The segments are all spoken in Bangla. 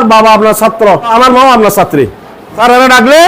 আর বাবা আপনার ছাত্র আমার মাও আপনার ছাত্রী। স্যার এরা ডাকলে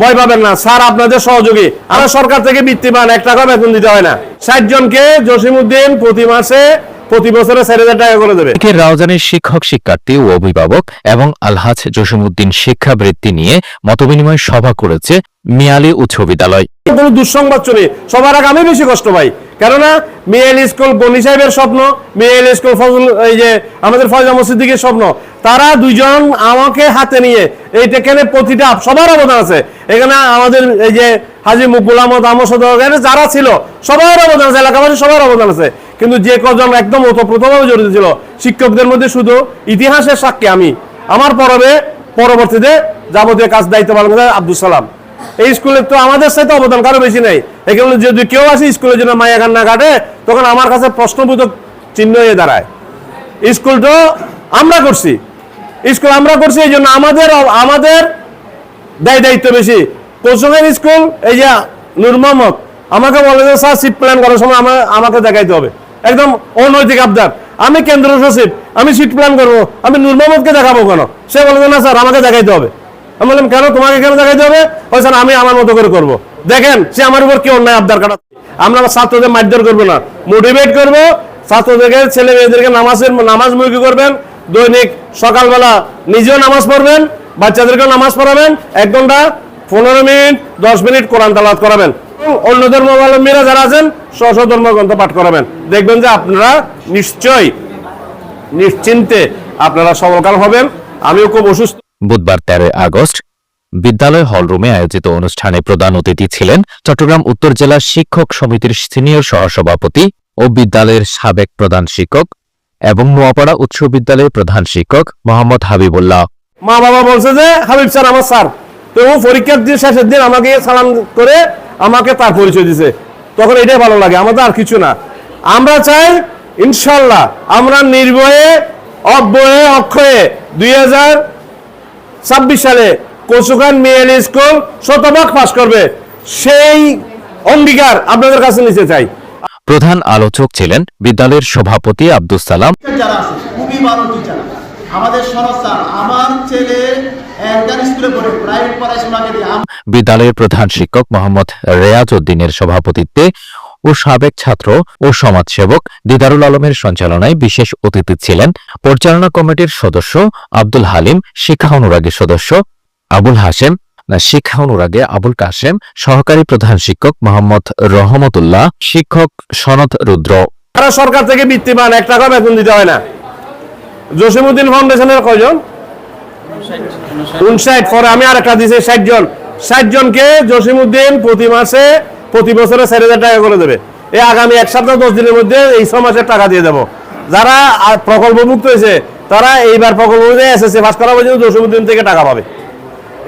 ভয় পাবেন না। স্যার আপনাদের সহযোগী। আমরা সরকার থেকে বৃত্তি পান এক টাকা বেতন দিতে হয় না। ষাট জনকে জসিমউদ্দিন প্রতি মাসে প্রতি বছরে চার হাজার টাকা করে দেবে। রাউজানের শিক্ষক শিক্ষার্থী ও অভিভাবক এবং আলহাজ জসিমউদ্দিন শিক্ষাবৃত্তি নিয়ে মতবিনিময় সভা করেছে মিয়ালি উচ্চ বিদ্যালয়। কোনো দুঃসংবাদ শুনি। সবার আগে আমি বেশি কষ্ট পাই। কেননা মিয়াল স্কুল গনি সাহেবের স্বপ্ন মিয়াল স্কুল ফজল এই যে আমাদের ফয়জা মসজিদিকের স্বপ্ন। তারা দুইজন আমাকে হাতে নিয়ে এইটা কেনে প্রতিটা, সবার অবদান আছে। এখানে আমাদের এই যে হাজি মুকুল আহমদ সদর যারা ছিল, সবার অবদান আছে এলাকাবাসী সবার অবদান আছে। কিন্তু যে কজন একদম ওতপ্রোতভাবে জড়িত ছিল, শিক্ষকদের মধ্যে শুধু ইতিহাসের সাক্ষী আমি। আমার পরবে, পরবর্তীতে যাবতীয় কাজ দায়িত্ব পালন করে আব্দুল সালাম। এই স্কুলে তো আমাদের সাথে অবদান কারও বেশি নেই। এখানে যদি কেউ আসে স্কুলের জন্য মায়া কান্না কাটে তখন আমার কাছে প্রশ্নবোধক চিহ্ন হয়ে দাঁড়ায়। স্কুল তো আমরা করছি। স্কুল আমরা করছি এই জন্য আমাদের আমাদের দায় দায়িত্ব বেশি। কোচঙের স্কুল, এই যে নূর মোহাম্মদ, আমাকে বলে যে, স্যার সিট প্ল্যান করার সময় আমার আমাকে দেখাইতে হবে। একদম অনৈতিক আবদার। আমি কেন্দ্র সচিব, আমি সিট প্ল্যান করব, আমি নূর মোহাম্মদকে দেখাবো কেন? সে বলে না, স্যার, আমাকে দেখাইতে হবে। আমি বললাম, কেন? তোমাকে কেন দেখাইতে হবে? ওই স্যার, আমি আমার মতো করে করব। দেখেন, সে আমার উপর কি অন্যায় আবদার কাটা আমরা ছাত্রদের মারধর করব না। মোটিভেট করব, ছাত্রদেরকে ছেলে মেয়েদেরকে নামাজের নামাজ মুখী করবেন। দৈনিক সকালবেলা নিজেও নামাজ পড়বেন, বাচ্চাদেরকেও নামাজ পড়াবেন, এক ঘণ্টা পনেরো মিনিট, দশ মিনিট কোরআন তালাত করাবেন। অন্য ধর্মাবলম্বীরা যারা আছেন স্ব ধর্মগ্রন্থ পাঠ করাবেন। দেখবেন যে আপনারা নিশ্চয় নিশ্চিন্তে আপনারা সবলকাল হবেন। আমিও খুব অসুস্থ। বুধবার তেরোই আগস্ট, বিদ্যালয় হলরুমে আয়োজিত অনুষ্ঠানে প্রধান অতিথি ছিলেন চট্টগ্রাম উত্তর জেলা শিক্ষক সমিতির সিনিয়র সহসভাপতি ও বিদ্যালয়ের সাবেক প্রধান শিক্ষক এবং নোয়াপাড়া উচ্চ বিদ্যালয়ের প্রধান শিক্ষক মোহাম্মদ হাবিবুল্লাহ। মা বাবা বলছে যে, হাবিব স্যার, আমার স্যার। তো ও পরীক্ষার দিন, শেষের দিন আমাকে সালাম করে আমাকে তার পরিচয় দিছে। তখন এটাই ভালো লাগে, আমাদের আর কিছু না। আমরা চাই, ইনশাল্লাহ, আমরা নির্ভয়ে, অব্যয়ে, অক্ষয়ে দুই হাজার ছাব্বিশ সালে কচুখান মেয়েল স্কুল শতভাগ পাশ করবে। সেই অঙ্গীকার আপনাদের কাছে নিতে চাই। প্রধান আলোচক ছিলেন বিদ্যালয়ের সভাপতি আব্দুস সালাম। বিদ্যালয়ের প্রধান শিক্ষক মোহাম্মদ রেয়াজ উদ্দিনের সভাপতিত্বে ও সাবেক ছাত্র ও সমাজসেবক দিদারুল আলমের সঞ্চালনায় বিশেষ অতিথি ছিলেন পরিচালনা কমিটির সদস্য আব্দুল হালিম শিক্ষা অনুরাগী সদস্য আবুল হাসেম শিক্ষা অনুরাগে আবুল কাশেম, সহকারী প্রধান শিক্ষক মোহাম্মদ রহমতুল্লাহ, শিক্ষক সনদ রুদ্র। তারা সরকার থেকে বৃত্তি পান এক টাকা বেতন দিতে হয় না। জসিমুদ্দিন ফাউন্ডেশনের কয়জন? উনষাট। পরে আমি আর একটা দিছি, ষাট জন। ষাট জনকে জসিমুদ্দিন প্রতি মাসে, প্রতি বছরে চার হাজার টাকা করে দেবে। এই আগামী এক সপ্তাহ, দশ দিনের মধ্যে এই ছ মাসের টাকা দিয়ে দেবো। যারা আর প্রকল্পমুক্ত হয়েছে, তারা এইবার প্রকল্প এসএসসি পাস করা পর্যন্ত জসিমুদ্দিন থেকে টাকা পাবে।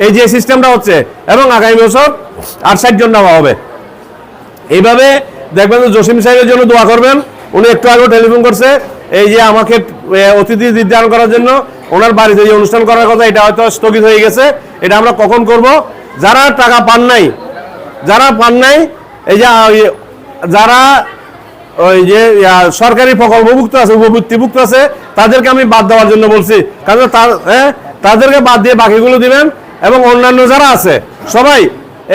এই যে সিস্টেমটা হচ্ছে এবং আগামী বছর আর ষাট জন নেওয়া হবে। এইভাবে দেখবেন জসিম সাহেবের জন্য দোয়া করবেন উনি একটু আগেও টেলিফোন করছে এই যে আমাকে অতিথি নির্ধারণ করার জন্য ওনার বাড়িতে যে অনুষ্ঠান করার কথা এটা হয়তো স্থগিত হয়ে গেছে এটা আমরা কখন করব? যারা টাকা পান নাই যারা পান নাই এই যে ইয়ে, যারা ওই যে সরকারি প্রকল্পভুক্ত আছে উপবৃত্তিভুক্ত আছে তাদেরকে আমি বাদ দেওয়ার জন্য বলছি। কারণ তার হ্যাঁ তাদেরকে বাদ দিয়ে বাকিগুলো দিবেন এবং অন্যান্য যারা আছে, সবাই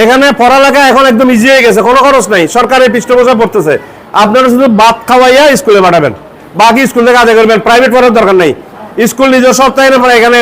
এখানে পড়ালেখা এখন একদম ইজি হয়ে গেছে, কোনো খরচ নাই। সরকারি পৃষ্ঠপোষা পড়তেছে। আপনারা শুধু ভাত খাওয়াইয়া স্কুলে পাঠাবেন। বাকি স্কুল থেকে আদায় করবেন প্রাইভেট পড়ার দরকার নাই। স্কুল নিজের সপ্তাহে এখানে